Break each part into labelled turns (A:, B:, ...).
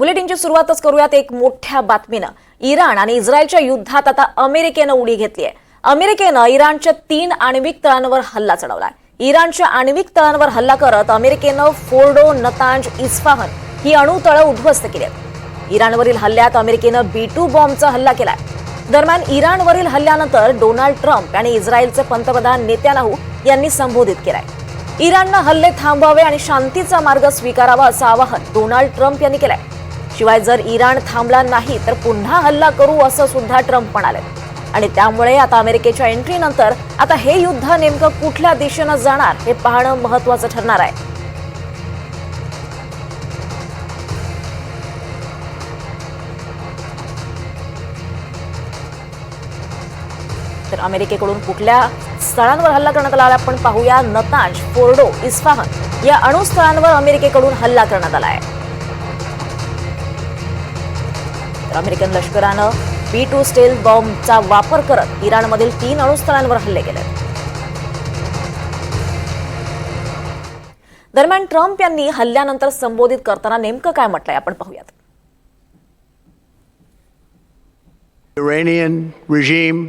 A: बुलेटिनची सुरुवातच करूयात एक मोठ्या बातमीनं. इराण आणि इस्रायलच्या युद्धात आता अमेरिकेनं उडी घेतली आहे. अमेरिकेनं इराणच्या तीन आण्विक तळांवर हल्ला चढवलाय. इराणच्या आण्विक तळांवर हल्ला करत अमेरिकेनं फोर्डो नतांज इस्फाहन ही अणुतळं उद्ध्वस्त केली आहेत. इराणवरील हल्ल्यात अमेरिकेनं बी टू बॉम्बचा हल्ला केलाय. दरम्यान इराणवरील हल्ल्यानंतर डोनाल्ड ट्रम्प आणि इस्रायलचे पंतप्रधान नेत्यानाहू यांनी संबोधित केलाय. इराणनं हल्ले थांबवावे आणि शांतीचा मार्ग स्वीकारावा असं आवाहन डोनाल्ड ट्रम्प यांनी केलंय. शिवाय जर इराण थांबला नाही तर पुन्हा हल्ला करू असं सुद्धा ट्रम्प म्हणाले. आणि त्यामुळे आता अमेरिकेच्या एंट्रीनंतर आता हे युद्ध नेमकं कुठल्या दिशेनं जाणार हे पाहणं महत्वाचं ठरणार आहे. तर अमेरिकेकडून कुठल्या स्थळांवर हल्ला करण्यात आला आपण पाहूया. नतांज फोर्डो इस्फाहन या अणुस्थळांवर अमेरिकेकडून हल्ला करण्यात आला आहे. अमेरिकन लष्करानं बी टू स्टेल बॉम्बचा वापर करत इराणमधील तीन अणुस्थळांवर हल्ले केले दरम्यान ट्रम्प यांनी हल्ल्यानंतर संबोधित करताना नेमकं काय म्हटलंय आपण पाहूयात
B: Iranian regime,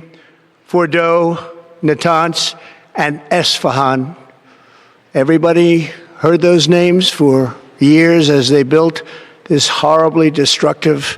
B: Fordo, Natanz, and Esfahan. Everybody heard those names for years as they built this horribly destructive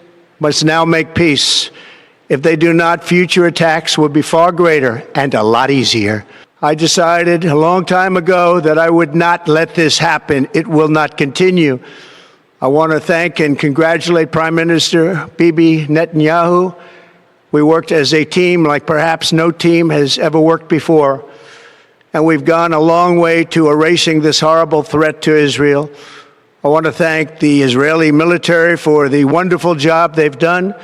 B: must now make peace. If they do not, future attacks will be far greater and a lot easier. I decided a long time ago that I would not let this happen. It will not continue. I want to thank and congratulate Prime Minister Bibi Netanyahu. We worked as a team like perhaps no team has ever worked before. And we've gone a long way to erasing this horrible threat to Israel. I want to thank the Israeli military for the wonderful job they've done.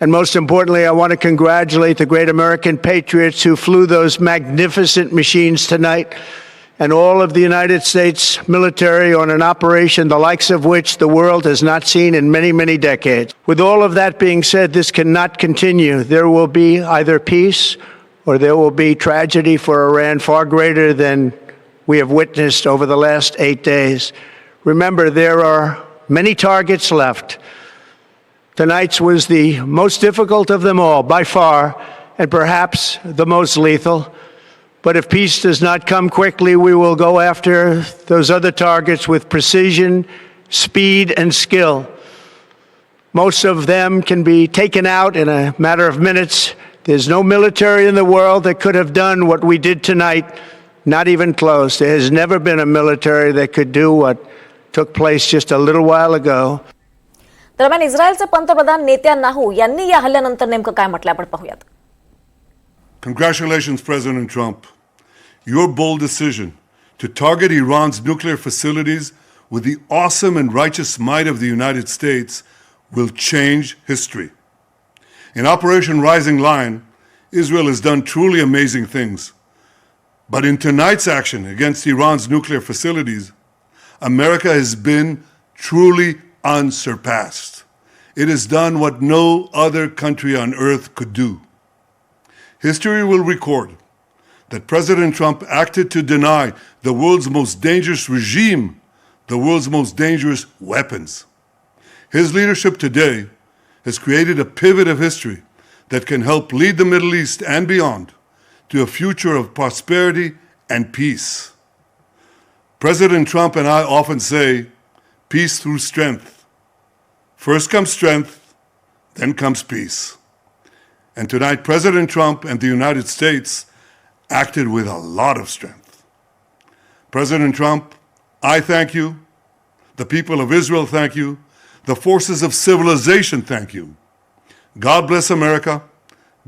B: And most importantly, I want to congratulate the great American patriots who flew those magnificent machines tonight and all of the United States military on an operation the likes of which the world has not seen in many, many decades. With all of that being said, this cannot continue. There will be either peace or there will be tragedy for Iran far greater than we have witnessed over the last eight days. Remember, there are many targets left. Tonight's was the most difficult of them all, by far, and perhaps the most lethal. But if peace does not come quickly, we will go after those other targets with precision, speed, and skill. Most of them can be taken out in a matter of minutes. There's no military in the world that could have done what we did tonight, not even close. There has never been a military that could do what took place just a little while ago.
A: दरम्यान इस्रायलचे पंतप्रधान Netanyahu यांनी या हल्ल्यानंतर नेमकं काय म्हटलंय आपण पाहूयात
C: Congratulations, President Trump. Your bold decision to target Iran's nuclear facilities with the awesome and righteous might of the United States will change history. In Operation Rising Lion, Israel has done truly amazing things. But in tonight's action against Iran's nuclear facilities, America has been truly unsurpassed. It has done what no other country on earth could do. History will record that President Trump acted to deny the world's most dangerous regime the world's most dangerous weapons. His leadership today has created a pivot of history that can help lead the Middle East and beyond to a future of prosperity and peace. President Trump and I often say, peace through strength. First comes strength, then comes peace. And tonight, President Trump and the United States acted with a lot of strength. President Trump, I thank you. The people of Israel thank you. The forces of civilization thank you. God bless America.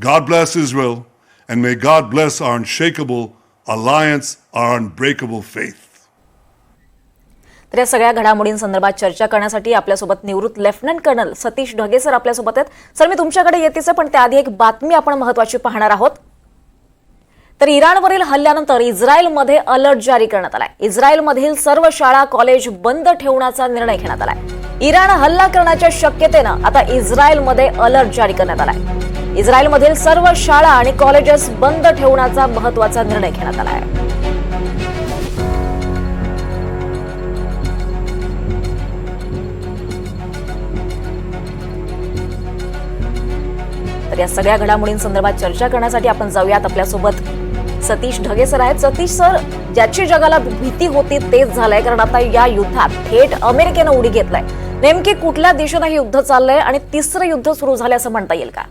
C: God bless Israel. And may God bless our unshakable alliance, our unbreakable faith.
A: तर या सगळ्या घडामोडींसंदर्भात चर्चा करण्यासाठी आपल्यासोबत निवृत्त lieutenant colonel Satish Dhage sir आपल्यासोबत आहेत. Sir मी तुमच्याकडे येतेच पण त्याआधी एक बातमी आपण महत्वाची पाहणार आहोत. तर इराणवरील हल्ल्यानंतर इस्रायलमध्ये अलर्ट जारी करण्यात आलाय. इस्रायलमधील सर्व शाळा कॉलेज बंद ठेवण्याचा निर्णय घेण्यात आलाय. इराण हल्ला करण्याच्या शक्यतेनं आता इस्रायलमध्ये अलर्ट जारी करण्यात आलाय. इस्रायलमधील सर्व शाळा आणि कॉलेजेस बंद ठेवण्याचा महत्त्वाचा निर्णय घेण्यात आला आहे तर या सगळ्या घडामोडींसंदर्भात चर्चा करण्यासाठी आपण जाऊयात आपल्यासोबत. सतीश ढगे सर आहेत. सतीश सर ज्याची जगाला भीती होती तेच झालंय कारण आता या युद्धात थेट अमेरिकेनं उडी घेतलाय. नेमके कुठल्या दिशेनं हे युद्ध चाललंय आणि तिसरं युद्ध सुरू झालं असं म्हणता येईल का?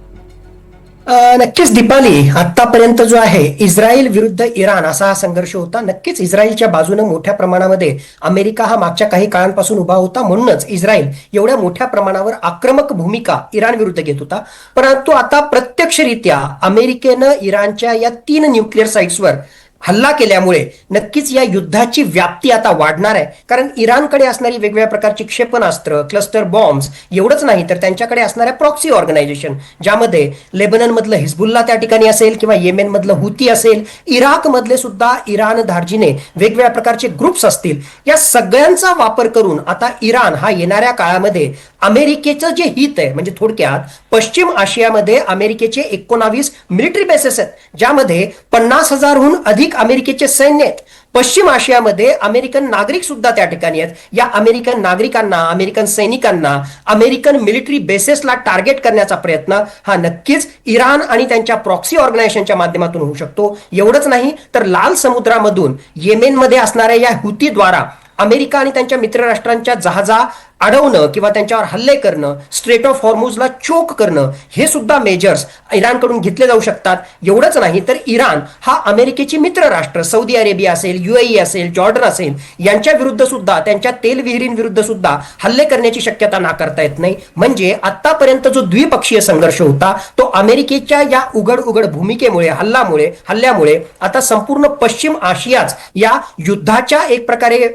D: नक्कीच दीपाली आतापर्यंत जो आहे इस्रायल विरुद्ध इराण असा हा संघर्ष होता. नक्कीच इस्रायलच्या बाजूने मोठ्या प्रमाणामध्ये अमेरिका हा मागच्या काही काळांपासून उभा होता. म्हणूनच इस्रायल एवढ्या मोठ्या प्रमाणावर आक्रमक भूमिका इराण विरुद्ध घेत होता. परंतु आता प्रत्यक्षरित्या अमेरिकेनं इराणच्या या तीन न्यूक्लिअर साइट्सवर हल्ला केल्यामुळे नक्कीच या युद्धाची व्याप्ती आता वाढणार आहे. कारण इराणकडे असणारी वेगवेगळ्या प्रकारची क्षेपणास्त्र क्लस्टर बॉम्ब्स एवढंच नाही तर त्यांच्याकडे असणाऱ्या प्रॉक्सी ऑर्गनायझेशन ज्यामध्ये लेबननमधलं हिजबुल्ला त्या ठिकाणी असेल किंवा येमेनमधलं हुती असेल इराकमधले सुद्धा इराण धार्जीने वेगवेगळ्या प्रकारचे ग्रुप्स असतील. या सगळ्यांचा वापर करून आता इराण हा येणाऱ्या काळामध्ये अमेरिकेचं जे हित आहे म्हणजे थोडक्यात पश्चिम आशियामध्ये अमेरिकेचे एकोणावीस मिलिटरी बेसेस आहेत ज्यामध्ये पन्नास हजारहून अधिक अमेरिकेचे सैन्य आहेत. पश्चिम आशियामध्ये अमेरिकन नागरिक सुद्धा त्या ठिकाणी आहेत. या अमेरिकन नागरिकांना अमेरिकन सैनिकांना अमेरिकन मिलिटरी बेसेसला टार्गेट करण्याचा प्रयत्न हा नक्कीच इराण आणि त्यांच्या प्रॉक्सी ऑर्गनायझेशनच्या माध्यमातून होऊ शकतो. एवढंच नाही तर लाल समुद्रामधून येमेनमध्ये असणाऱ्या या हुतीद्वारा अमेरिका आणि त्यांच्या मित्रराष्ट्रांच्या जहाजा अडवणं किंवा त्यांच्यावर हल्ले करणं स्ट्रेट ऑफ हॉर्मोजला चोक करणं हे सुद्धा मेजर्स इराणकडून घेतले जाऊ शकतात. एवढंच नाही तर इराण हा अमेरिकेची मित्र राष्ट्र सौदी अरेबिया असेल युएई असेल जॉर्डन असेल यांच्या विरुद्ध सुद्धा त्यांच्या तेल विहिरींविरुद्ध सुद्धा हल्ले करण्याची शक्यता नाकारता येत नाही. म्हणजे आतापर्यंत जो द्विपक्षीय संघर्ष होता तो अमेरिकेच्या या उघड उघड भूमिकेमुळे हल्ल्यामुळे हल्ल्यामुळे आता संपूर्ण पश्चिम आशियाच या युद्धाच्या एक प्रकारे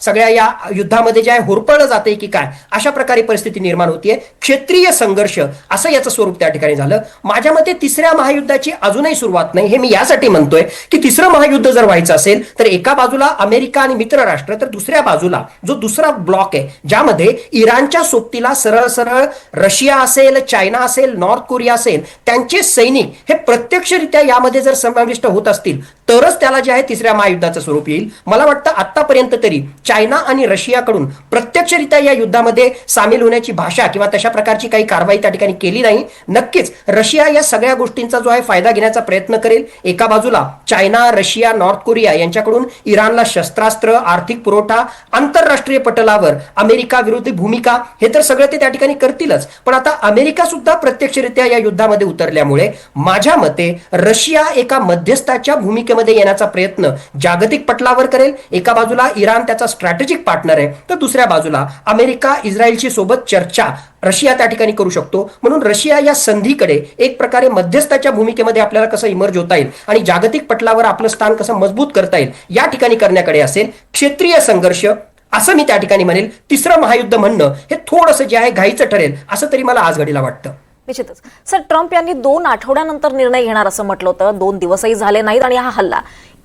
D: सगळ्या या युद्धामध्ये जे आहे होरपळलं जाते की काय? अशा प्रकारे परिस्थिती निर्माण होतीये. क्षेत्रीय संघर्ष असं याचं स्वरूप त्या ठिकाणी झालं. माझ्या मते तिसऱ्या महायुद्धाची अजूनही सुरुवात नाही. हे मी यासाठी म्हणतोय की तिसरं महायुद्ध जर व्हायचं असेल तर एका बाजूला अमेरिका आणि मित्र राष्ट्र तर दुसऱ्या बाजूला जो दुसरा ब्लॉक आहे ज्यामध्ये इराणच्या सोबतीला सरळ सरळ रशिया असेल चायना असेल नॉर्थ कोरिया असेल त्यांचे सैनिक हे प्रत्यक्षरित्या यामध्ये जर समाविष्ट होत असतील तरच त्याला जे आहे तिसऱ्या महायुद्धाचं स्वरूप येईल. मला वाटतं आतापर्यंत तरी चायना आणि रशियाकडून प्रत्यक्षरित्या या युद्धामध्ये सामील होण्याची भाषा किंवा तशा प्रकारची काही कारवाई त्या ठिकाणी केली नाही. नक्कीच रशिया या सगळ्या गोष्टींचा जो आहे फायदा घेण्याचा प्रयत्न करेल. एका बाजूला चायना रशिया नॉर्थ कोरिया यांच्याकडून इराणला शस्त्रास्त्र आर्थिक पुरवठा आंतरराष्ट्रीय पटलावर अमेरिका विरोधी भूमिका हे तर सगळं ते त्या ठिकाणी करतीलच. पण आता अमेरिका सुद्धा प्रत्यक्षरित्या या युद्धामध्ये उतरल्यामुळे माझ्या मते रशिया एका मध्यस्थाच्या भूमिकेमध्ये येण्याचा प्रयत्न जागतिक पटलावर करेल. एका बाजूला इराण त्याचा स्ट्रॅटेजिक पार्टनर आहे तर दुसऱ्या बाजूला अमेरिका इस्रायलची सोबत चर्चा रशिया त्या ठिकाणी करू शकतो. म्हणून रशिया या संधीकडे एक प्रकारे मध्यस्थाच्या भूमिकेमध्ये आपल्याला कसं इमर्ज होता येईल आणि जागतिक पटलावर आपलं स्थान कसं मजबूत करता येईल या ठिकाणी करण्याकडे असेल क्षेत्रीय संघर्ष असं मी त्या ठिकाणी म्हणेल. तिसरं महायुद्ध म्हणणं हे थोडंसं जे आहे घाईचं ठरेल असं तरी मला आज घडीला वाटतं.
A: निश्चितच. सर ट्रम्प यांनी दोन आठवड्यानंतर निर्णय घेणार असं म्हटलं होतं. दोन दिवसही झाले नाहीत आणि हा हल्ला.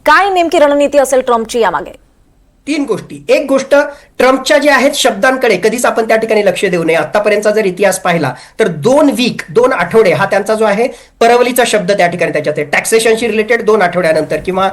A: काय नेमकी रणनीती असेल ट्रम्पची यामागे?
D: तीन गोष्टी. एक गोष्ट ट्रम्पच्या ज्या आहेत शब्दांकडे कधीच आपण त्या ठिकाणी लक्ष देऊ नये. आतापर्यंतचा जर इतिहास पाहिला तर दोन वीक दोन आठवडे हा त्यांचा जो आहे परवलीचा शब्द त्या ठिकाणी त्याच्यात आहे. टॅक्सेशनशी रिलेटेड दोन आठवड्यानंतर किंवा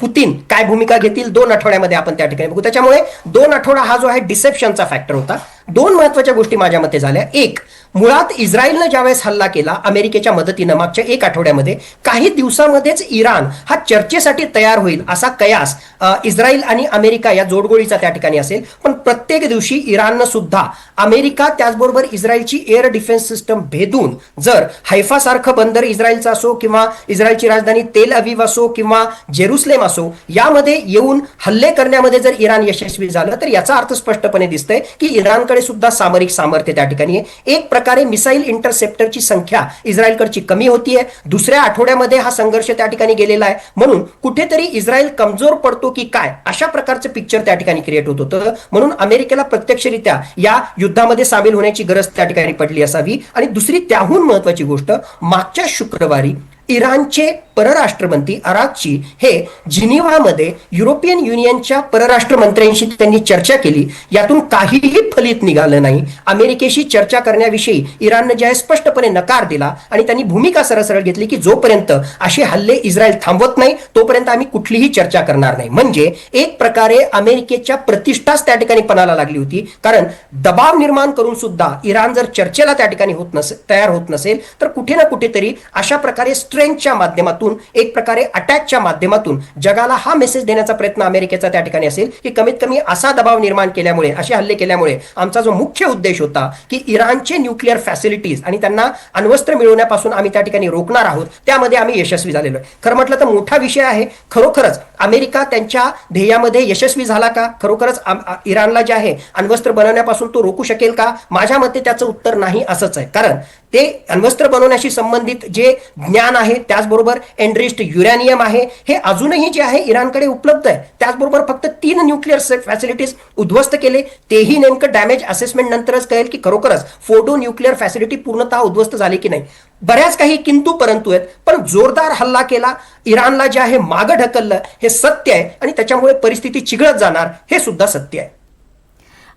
D: पुतीन काय भूमिका घेतील दोन आठवड्यामध्ये आपण त्या ठिकाणी बघू. त्याच्यामुळे दोन आठवडा हा जो आहे डिसेप्शनचा फॅक्टर होता. दोन महत्त्वाच्या गोष्टी माझ्या मते झाल्या. एक मुळात इस्रायलनं ज्यावेळेस हल्ला केला अमेरिकेच्या मदतीनं मागच्या एक आठवड्यामध्ये काही दिवसामध्येच इराण हा चर्चेसाठी तयार होईल असा कयास इस्रायल आणि अमेरिका या जोडगोळीचा त्या ठिकाणी असेल. पण प्रत्येक दिवशी इराणनं सुद्धा अमेरिका त्याचबरोबर इस्रायलची एअर डिफेन्स सिस्टम भेदून जर हैफासारखं बंदर इस्रायलचं असो किंवा इस्रायलची राजधानी तेल अविव असो किंवा जेरुसलेम असो यामध्ये येऊन हल्ले करण्यामध्ये जर इराण यशस्वी झालं तर याचा अर्थ स्पष्टपणे दिसतंय की इराणकडे सुद्धा सामरिक सामर्थ्य त्या ठिकाणी एक प्रकारे मिसाईल इंटरसेप्टरची संख्या इस्रायलकडची कमी होतीये. दुसऱ्या आठवड्यामध्ये हा संघर्ष त्या ठिकाणी गेलेला आहे. म्हणून कुठेतरी इस्रायल कमजोर पडतो की काय अशा प्रकारचं पिक्चर त्या ठिकाणी क्रिएट होत होतं. म्हणून अमेरिकेला प्रत्यक्षरित्या या युद्धामध्ये सामील होण्याची गरज त्या ठिकाणी पडली असावी. आणि दुसरी त्याहून महत्वाची गोष्ट मागच्या शुक्रवारी इराणचे परराष्ट्रमंत्री अराकची हे जिनिव्हामध्ये युरोपियन युनियनच्या परराष्ट्र मंत्र्यांशी त्यांनी चर्चा केली. यातून काहीही फलित निघालं नाही. अमेरिकेशी चर्चा करण्याविषयी इराणनं जे आहे स्पष्टपणे नकार दिला आणि त्यांनी भूमिका सरळ घेतली की जोपर्यंत असे हल्ले इस्रायल थांबवत नाही तोपर्यंत आम्ही कुठलीही चर्चा करणार नाही. म्हणजे एक प्रकारे अमेरिकेच्या प्रतिष्ठाच त्या ठिकाणी पणाला लागली होती. कारण दबाव निर्माण करून सुद्धा इराण जर चर्चेला त्या ठिकाणी होत नसेल तयार होत नसेल तर कुठे ना कुठेतरी अशा प्रकारे स्ट्रेंथच्या माध्यमातून एक प्रकारे अटॅकच्या माध्यमातून जगाला हा मेसेज देण्याचा प्रयत्न अमेरिकेचा त्या ठिकाणी असेल की कमीत कमी असा दबाव निर्माण केल्यामुळे असे हल्ले केल्यामुळे आमचा जो मुख्य उद्देश होता की इराणचे न्यूक्लिअर फॅसिलिटीज आणि त्यांना अण्वस्त्र मिळवण्यापासून आम्ही त्या ठिकाणी रोखणार आहोत त्यामध्ये आम्ही यशस्वी झालेलो आहे. खरं म्हटलं तर मोठा विषय आहे. खरोखरच अमेरिका त्यांच्या ध्येयामध्ये यशस्वी झाला का? खरोखरच इराणला जे आहे अण्वस्त्र बनवण्यापासून तो रोखू शकेल का? माझ्या मते त्याचं उत्तर नाही असंच आहे. कारण ते अण्वस्त्र बनवण्याशी संबंधित जे ज्ञान आहे त्याचबरोबर एनरिस्ट युरॅनियम आहे. हे अजूनही जे आहे इराणकडे उपलब्ध आहे. त्याचबरोबर फक्त तीन न्यूक्लिअर फॅसिलिटीज उद्ध्वस्त केले. तेही नेमकं डॅमेज असेसमेंट नंतरच कळेल की खरोखरच फोटो न्यूक्लिअर फॅसिलिटी पूर्णतः उद्ध्वस्त झाली की नाही. बऱ्याच काही किंतु परंतु आहेत पण जोरदार हल्ला केला. इराणला जे आहे मागं ढकललं. हे सत्य आहे आणि त्याच्यामुळे परिस्थिती चिघळत जाणार हे सुद्धा सत्य आहे.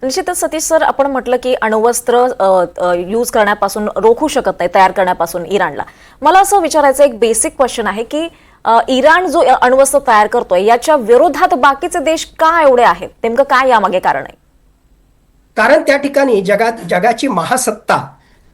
A: निश्चितच सतीश सर आपण म्हटलं की अणुवस्त्र यूज करण्यापासून रोखू शकत नाही तयार करण्यापासून इराणला. मला असं विचारायचं एक बेसिक क्वेश्चन आहे की इराण जो अणुवस्त्र तयार करतोय याच्या विरोधात बाकीचे देश का एवढे आहेत? नेमकं काय यामागे कारण आहे?
D: कारण त्या ठिकाणी जगात जगाची महासत्ता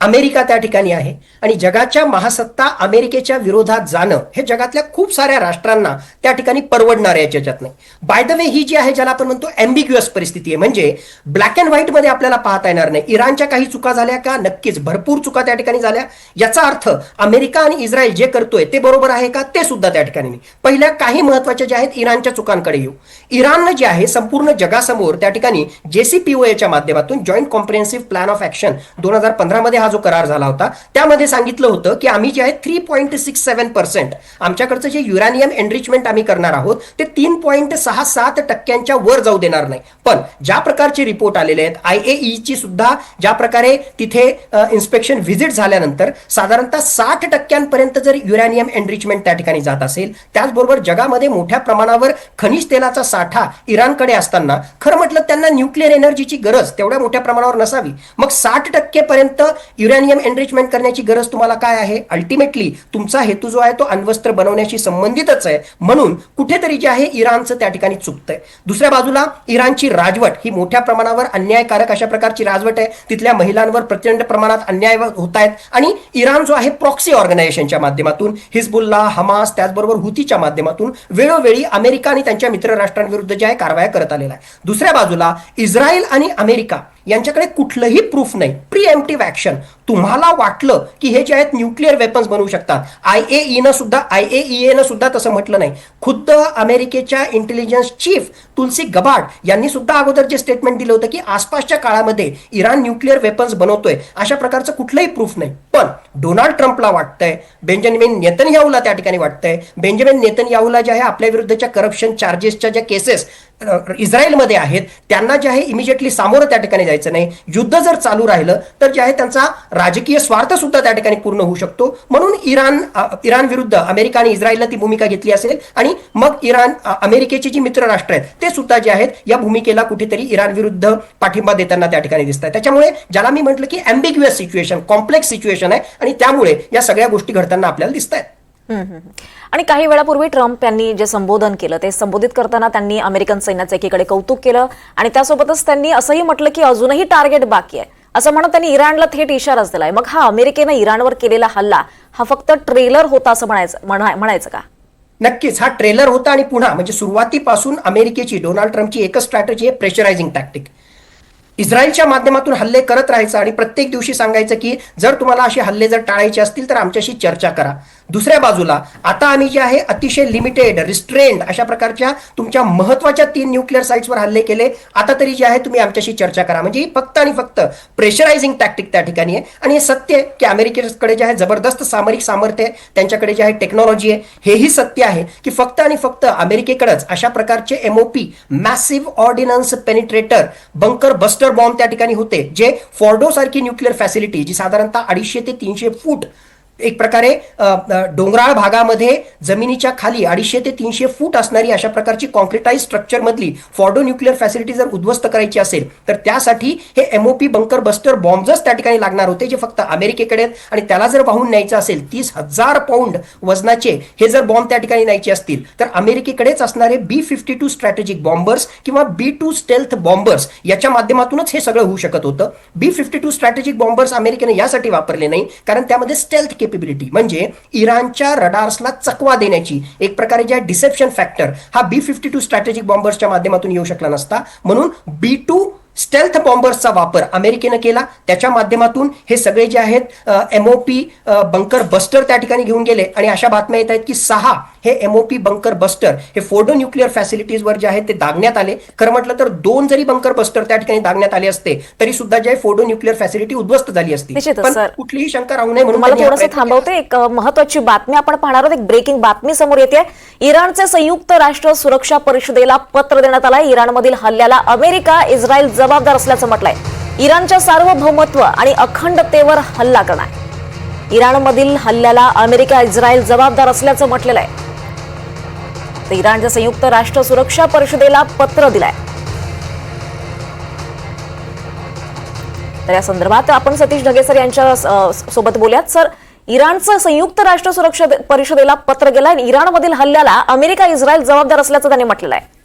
D: अमेरिका त्या ठिकाणी आहे. आणि जगाच्या महासत्ता अमेरिकेच्या विरोधात जाणं हे जगातल्या खूप साऱ्या राष्ट्रांना त्या ठिकाणी परवडणार आहे याच्यात नाही. बाय द वे ही जी आहे ज्याला आपण म्हणतो अँबिग्युअस परिस्थिती आहे म्हणजे ब्लॅक अँड व्हाईटमध्ये आपल्याला पाहता येणार नाही. इराणच्या काही चुका झाल्या का? नक्कीच. भरपूर चुका त्या ठिकाणी झाल्या. याचा अर्थ अमेरिका आणि इस्रायल जे करतोय ते बरोबर आहे का? ते सुद्धा त्या ठिकाणी नाही. पहिल्या काही महत्त्वाच्या ज्या आहेत इराणच्या चुकांकडे येऊ. इराणनं जे आहे संपूर्ण जगासमोर त्या ठिकाणी जेसीपीओएच्या माध्यमातून joint comprehensive plan of action दोन हजार पंधरा मध्ये हा जो करार झाला होता त्यामध्ये सांगितलं होतं की आम्ही जे आहे three point six seven percent आमच्याकडचं जे युरानियम एनरिचमेंट आम्ही करणार आहोत ते तीन पॉईंट सहा सात टक्क्यांच्या वर जाऊ देणार नाही. पण ज्या प्रकारचे रिपोर्ट आलेले आहेत आय ए ची सुद्धा ज्या प्रकारे तिथे इन्स्पेक्शन व्हिजिट झाल्यानंतर साधारणतः साठ टक्क्यांपर्यंत जर युरॅनियम एनरिचमेंट त्या ठिकाणी जात असेल त्याचबरोबर जगामध्ये मोठ्या प्रमाणावर खनिज तेलाचा साठा इराणकडे असताना खरं म्हटलं त्यांना न्यूक्लिअर एनर्जीची गरज तेवढ्या मोठ्या प्रमाणावर नसावी. मग साठ टक्केपर्यंत युरॅनियम एनरिचमेंट करण्याची गरज तुम्हाला काय आहे? अल्टिमेटली तुमचा हेतू जो आहे तो अण्वस्त्र बनवण्याशी संबंधितच आहे. म्हणून कुठेतरी जे आहे इराणचं त्या ठिकाणी चुकतंय. दुसऱ्या बाजूला इराणची राजवट ही मोठ्या प्रमाणावर अन्यायकारक अशा प्रकारची राजवट आहे. तिथल्या महिलांवर प्रचंड प्रमाणात अन्याय होत आहेत. आणि इराण जो आहे प्रॉक्सी ऑर्गनायझेशनच्या माध्यमातून हिजबुल्ला हमास त्याचबरोबर हुतीच्या माध्यमातून वेळोवेळी अमेरिका आणि त्यांच्या मित्र राष्ट्रांविरुद्ध जे आहे कारवाया करत आलेला आहे. दुसऱ्या बाजूला इस्रायल आणि अमेरिका यांच्याकडे कुठलंही प्रूफ नाही. प्री प्रिएम्प्टिव्ह ऍक्शन तुम्हाला वाटलं की हे जे आहेत न्यूक्लिअर वेपन्स बनवू शकतात. आय ए ईनं सुद्धा आय ए ईएनं सुद्धा तसं म्हटलं नाही. खुद्द अमेरिकेच्या इंटेलिजन्स चीफ तुलसी गबाड यांनी सुद्धा अगोदर जे स्टेटमेंट दिलं होतं की आसपासच्या काळामध्ये इराण न्यूक्लिअर वेपन्स बनवतोय अशा प्रकारचं कुठलंही प्रूफ नाही. पण डोनाल्ड ट्रम्पला वाटतंय बेंजामिन नेतन्याहूला त्या ठिकाणी वाटतंय. बेंजामिन नेतन्याहूला जे आहे आपल्या विरुद्धच्या करप्शन चार्जेसच्या ज्या केसेस इस्रायलमध्ये आहेत त्यांना जे आहे इमिजिएटली सामोरं त्या ठिकाणी जायचं नाही. युद्ध जर चालू राहिलं तर जे आहे त्यांचा राजकीय स्वार्थ सुद्धा त्या ठिकाणी पूर्ण होऊ शकतो. म्हणून इराण इराण विरुद्ध अमेरिका आणि इस्रायलला ती भूमिका घेतली असेल आणि मग इराण अमेरिकेची जी मित्र राष्ट्र आहेत ते सुद्धा जे आहेत या भूमिकेला कुठेतरी इराण विरुद्ध पाठिंबा देताना त्या ठिकाणी दिसत आहे त्याच्यामुळे ज्याला मी म्हटलं की अँबिग्युअस सिच्युएशन कॉम्प्लेक्स सिच्युएशन आहे आणि त्यामुळे या सगळ्या गोष्टी घडताना आपल्याला दिसत आहेत
A: आणि काही वेळापूर्वी ट्रम्प यांनी जे संबोधन केलं ते संबोधित करताना त्यांनी अमेरिकन सैन्याचं एकीकडे कौतुक केलं आणि त्यासोबतच त्यांनी असंही म्हटलं की अजूनही टार्गेट बाकी आहे. असं म्हणत त्यांनी इराणला थेट इशाराच दिलाय. मग हा अमेरिकेनं इराणवर केलेला हल्ला हा फक्त ट्रेलर होता असं म्हणायचं म्हणायचं का?
D: नक्कीच हा ट्रेलर होता आणि पुन्हा म्हणजे सुरुवातीपासून अमेरिकेची डोनाल्ड ट्रम्पची एकच स्ट्रॅटजी आहे प्रेशरायझिंग टॅक्टिक इस्रायलच्या माध्यमातून हल्ले करत राहायचं आणि प्रत्येक दिवशी सांगायचं की जर तुम्हाला असे हल्ले जर टाळायचे असतील तर आमच्याशी चर्चा करा. दुसऱ्या बाजूला आता आम्ही जे आहे अतिशय लिमिटेड रिस्ट्रेंड अशा प्रकारच्या तुमच्या महत्त्वाच्या तीन न्यूक्लिअर साईट्सवर हल्ले केले. आता तरी जे आहे तुम्ही आमच्याशी चर्चा करा. म्हणजे फक्त आणि फक्त प्रेशरायझिंग टॅक्टिक त्या ठिकाणी आहे. आणि हे सत्य आहे की अमेरिकेकडे जे आहे जबरदस्त सामरिक सामर्थ्य आहे त्यांच्याकडे जे आहे टेक्नॉलॉजी आहे हेही सत्य आहे की फक्त आणि फक्त अमेरिकेकडेच अशा प्रकारचे MOP massive ordnance penetrator bunker buster bomb त्या ठिकाणी होते जे फॉर्डो सारखी न्यूक्लिअर फॅसिलिटी जी साधारणतः अडीचशे ते तीनशे फूट एक प्रकारे डोंगराळ भागामध्ये जमिनीच्या खाली अडीचशे ते तीनशे फूट असणारी अशा प्रकारची कॉन्क्रिटाईज स्ट्रक्चर मधली फॉर्डो न्यूक्लिअर फॅसिलिटी जर उद्ध्वस्त करायची असेल तर त्यासाठी हे एमओपी बंकर बस्टर बॉम्बच त्या ठिकाणी लागणार होते जे फक्त अमेरिकेकडे आहेत. आणि त्याला जर वाहून न्यायचं असेल तीस हजार पाऊंड वजनाचे हे जर बॉम्ब त्या ठिकाणी न्यायचे असतील तर अमेरिकेकडेच असणारे B fifty two strategic bombers किंवा बी टू स्टेल्थ बॉम्बर्स याच्या माध्यमातूनच हे सगळं होऊ शकत होतं. B fifty two strategic bombers अमेरिकेने यासाठी वापरले नाही कारण त्यामध्ये स्टेल्थ केपेबिलिटी म्हणजे इराणच्या रडार्सला चकवा देण्याची. एक प्रकारे जे डिसेप्शन फॅक्टर हा बी फिफ्टी टू स्ट्रॅटेजिक बॉम्बर्सच्या माध्यमातून येऊ शकला नसता. म्हणून बी टू स्टेल्थ बॉम्बर्सचा वापर अमेरिकेनं केला. त्याच्या माध्यमातून हे सगळे जे आहेत एमओपी बंकर बस्टर त्या ठिकाणी घेऊन गेले. आणि अशा बातम्या येत आहेत की सहा हे एमओपी बंकर बस्टर हे फोर्डो न्यूक्लिअर फॅसिलिटीजवर जे आहेत ते दागण्यात आले. खरं म्हटलं तर दोन जरी बंकर बस्टर त्या ठिकाणी दागण्यात आले असते तरी सुद्धा जे फोर्डो न्यूक्लिअर फॅसिलिटी उद्ध्वस्त झाली असती. पण. कुठलीही शंका राहू नये म्हणून.
A: थांबवते. एक महत्वाची बातमी आपण पाहणार आहोत. एक ब्रेकिंग बातमी समोर येते. इराणचे संयुक्त राष्ट्र सुरक्षा परिषदेला पत्र देण्यात आलंय इराणमधील हल्ल्याला अमेरिका इस्रायल जबाबदार असल्याचं म्हटलंय. इराणच्या सार्वभौमत्व आणि अखंडतेवर हल्ला करणार. इराणमधील हल्ल्याला अमेरिका इस्रायल जबाबदार असल्याचं म्हटलेलं आहे. तर इराणच्या संयुक्त राष्ट्र सुरक्षा परिषदेला पत्र दिलंय. तर या संदर्भात आपण सतीश ढगेसर यांच्या सोबत बोलूयात. सर इराणचं संयुक्त राष्ट्र सुरक्षा परिषदेला पत्र गेलंय इराणमधील हल्ल्याला अमेरिका इस्रायल जबाबदार असल्याचं त्यांनी म्हटलेलं आहे.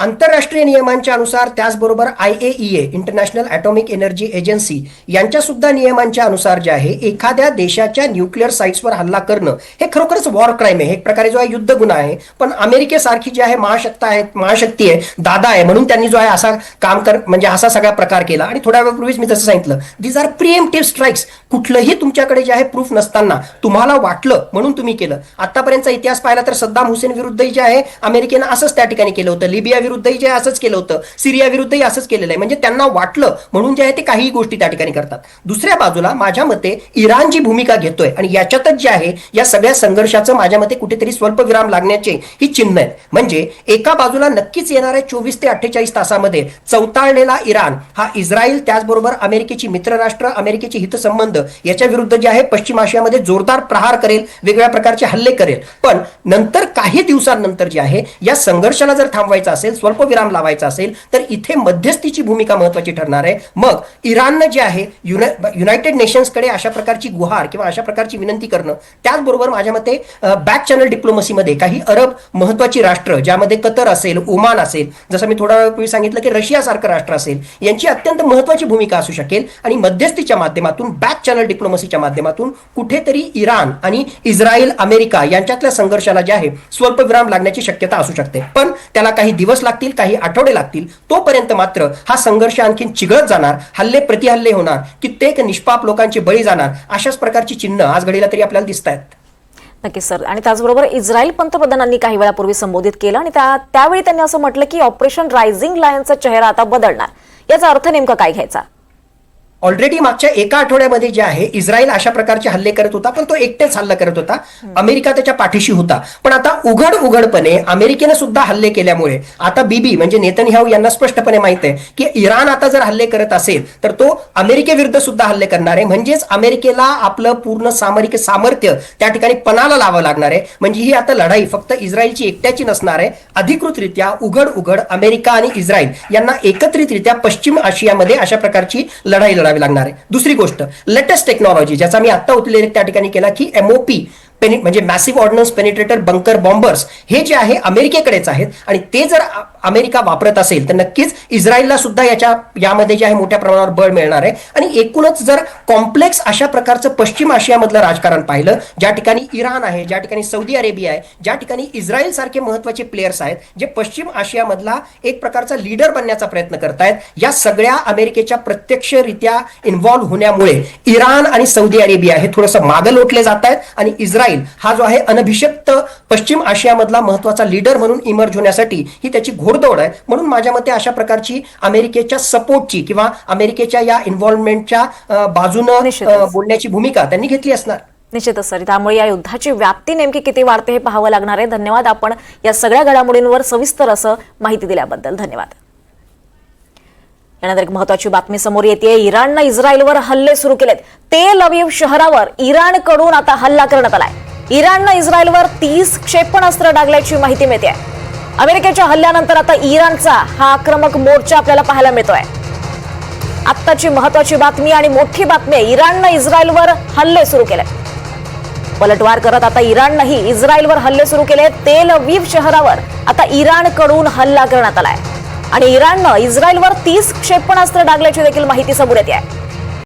D: आंतरराष्ट्रीय नियमांच्या अनुसार त्याचबरोबर I A E A international atomic energy agency यांच्या सुद्धा नियमांच्या अनुसार जे आहे एखाद्या देशाच्या न्यूक्लिअर साईट्सवर हल्ला करणं हे खरोखरच वॉर क्राईम आहे. एक प्रकारे जो आहे युद्ध गुन्हा आहे. पण अमेरिकेसारखी जी आहे महाशक्ता आहे महाशक्ती आहे दादा आहे म्हणून त्यांनी जो आहे असा काम कर म्हणजे असा सगळा प्रकार केला. आणि थोड्या वेळापूर्वीच मी जसं सांगितलं दीज आर प्रिएम्प्टिव्ह स्ट्राईक्स कुठलंही तुमच्याकडे जे आहे प्रूफ नसताना तुम्हाला वाटलं म्हणून तुम्ही केलं. आतापर्यंतचा इतिहास पाहिला तर सद्दाम हुसेन विरुद्धही जे आहे अमेरिकेनं असंच त्या ठिकाणी केलं होतं. लिबिया विरुद्धही जे आहे असंच केलं होतं. सिरिया विरुद्धही असंच केलेलं आहे. म्हणजे त्यांना वाटलं म्हणून जे आहे ते काहीही गोष्टी त्या ठिकाणी करतात. दुसऱ्या बाजूला माझ्या मते इराण जी भूमिका घेतोय आणि याच्यातच जे आहे या सगळ्या संघर्षाचं माझ्या मते कुठेतरी स्वल्पविराम लागण्याचे ही चिन्ह आहेत. म्हणजे एका बाजूला नक्कीच येणाऱ्या चोवीस ते अठ्ठेचाळीस तासामध्ये चौताळलेला इराण हा इस्रायल त्याचबरोबर अमेरिकेची मित्रराष्ट्र अमेरिकेचे हितसंबंध याच्या विरुद्ध जे आहे पश्चिम आशियामध्ये जोरदार प्रहार करेल वेगवेगळ्या प्रकारचे हल्ले करेल. पण नंतर काही दिवसांनंतर जे आहे या संघर्षाला जर थांबवायचा असेल स्वल्पविराम लावायचा असेल तर इथे मध्यस्थीची भूमिका महत्वाची ठरणार आहे. मग इराणनं जे आहे युना- युनायटेड नेशन्सकडे अशा प्रकारची गुहार किंवा अशा प्रकारची विनंती करणं त्याचबरोबर माझ्या मते बॅक चॅनल डिप्लोमसीमध्ये काही अरब महत्वाची राष्ट्र ज्यामध्ये कतर असेल ओमान असेल जसं मी थोडा वेळपूर्वी सांगितलं की रशियासारखं राष्ट्र असेल यांची अत्यंत महत्वाची भूमिका असू शकेल आणि मध्यस्थीच्या माध्यमातून बॅक चॅनल डिप्लोमसीच्या माध्यमातून कुठेतरी इराण आणि इस्रायल अमेरिका यांच्यातल्या संघर्षाला जे आहे स्वल्पविराम लागण्याची शक्यता असू शकते. पण त्याला काही दिवस लागतील काही आठवडे लागतील तोपर्यंत मात्र हा संघर्ष आणखीन चिघळत जाणार हल्ले प्रतिहल्ले होणार कित्येक निष्पाप लोकांचे बळी जाणार अशाच प्रकारची चिन्ह आज घडीला तरी आपल्याला दिसत आहेत.
A: नक्कीच सर. आणि त्याचबरोबर इस्रायल पंतप्रधानांनी काही वेळापूर्वी संबोधित केलं आणि त्या त्यावेळी त्यांनी असं म्हटलं की ऑपरेशन रायझिंग लायनचा चेहरा आता बदलणार. याचा अर्थ नेमका काय घ्यायचा?
D: ऑलरेडी मागच्या एका आठवड्यामध्ये जे आहे इस्रायल अशा प्रकारचे हल्ले करत होता पण तो एकटेच हल्ला करत होता. अमेरिका त्याच्या पाठीशी होता. पण आता उघड उघडपणे अमेरिकेने सुद्धा हल्ले केल्यामुळे आता बीबी म्हणजे नेतन्याहू यांना स्पष्टपणे माहीत आहे की इराण आता जर हल्ले करत असेल तर तो अमेरिकेविरुद्ध सुद्धा हल्ले करणार आहे. म्हणजेच अमेरिकेला आपलं पूर्ण सामरिक सामर्थ्य त्या ठिकाणी पणाला लावावं लागणार आहे. म्हणजे ही आता लढाई फक्त इस्रायलची एकट्याची नसणार आहे. अधिकृतरित्या उघड उघड अमेरिका आणि इस्रायल यांना एकत्रितरित्या पश्चिम आशियामध्ये अशा प्रकारची लढाई करावी लागणार आहे. दुसरी गोष्ट लेटेस्ट टेक्नॉलॉजी ज्याचा मी आता उतलेले त्या ठिकाणी केला की एमओपी पेनि म्हणजे massive ordnance penetrator bunker bombers हे जे आहे अमेरिकेकडेच आहेत. आणि ते जर अमेरिका वापरत असेल तर नक्कीच इस्रायलला सुद्धा याच्या यामध्ये जे आहे मोठ्या प्रमाणावर बळ मिळणार आहे. आणि एकूणच जर कॉम्प्लेक्स अशा प्रकारचं पश्चिम आशियामधलं राजकारण पाहिलं ज्या ठिकाणी इराण आहे ज्या ठिकाणी सौदी अरेबिया आहे ज्या ठिकाणी इस्रायल सारखे महत्त्वाचे प्लेयर्स आहेत जे पश्चिम आशियामधला एक प्रकारचा लीडर बनण्याचा प्रयत्न करतायत या सगळ्या अमेरिकेच्या प्रत्यक्षरित्या इन्व्हॉल्व्ह होण्यामुळे इराण आणि सौदी अरेबिया हे थोडंसं मागं लोटले जात आहेत आणि इस्रायल इस्रायल हा जो आहे अनभिषक्त पश्चिम आशियामधला महत्त्वाचा लीडर म्हणून इमर्ज होण्यासाठी ही त्याची घोडदौड आहे. म्हणून माझ्या मते अशा प्रकारची अमेरिकेच्या सपोर्टची किंवा अमेरिकेच्या या इन्व्हॉल्वमेंटच्या बाजूनं बोलण्याची भूमिका त्यांनी घेतली असणार.
A: निश्चितच सर. त्यामुळे या युद्धाची व्याप्ती नेमकी किती वाढते हे पाहावं लागणार आहे. धन्यवाद. आपण या सगळ्या घडामोडींवर सविस्तर असं माहिती दिल्याबद्दल धन्यवाद. यानंतर एक महत्वाची बातमी समोर येते इराणनं इस्रायलवर हल्ले सुरू केलेत. तेल अविव शहरावर इराणकडून आता हल्ला करण्यात आलाय. इराणनं इस्रायलवर तीस क्षेपणास्त्र डागल्याची माहिती मिळते अमेरिकेच्या हल्ल्यानंतर आता इराणचा हा आक्रमक मोर्चा आपल्याला पाहायला मिळतोय. आत्ताची महत्वाची बातमी आणि मोठी बातमी आहे इराणनं इस्रायलवर हल्ले सुरू केले पलटवार करत आता इराणनंही इस्रायलवर हल्ले सुरू केले तेल अवीव शहरावर आता इराणकडून हल्ला करण्यात आलाय. आणि इराणनं इस्रायलवर तीस क्षेपणास्त्र डागल्याची देखील माहिती समोर येते आहे.